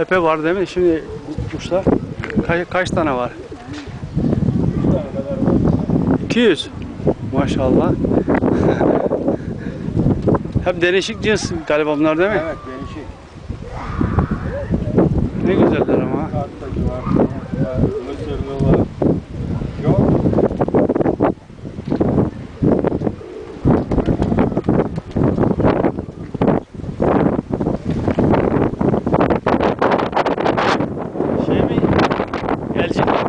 Epey var değil mi? Şimdi kuşlar kaç, kaç tane var? 200. Maşallah. Hep değişik cins galiba bunlar değil mi? Evet değişik. Ne güzeller ama. Kartacı var, var, Mısırlı var. else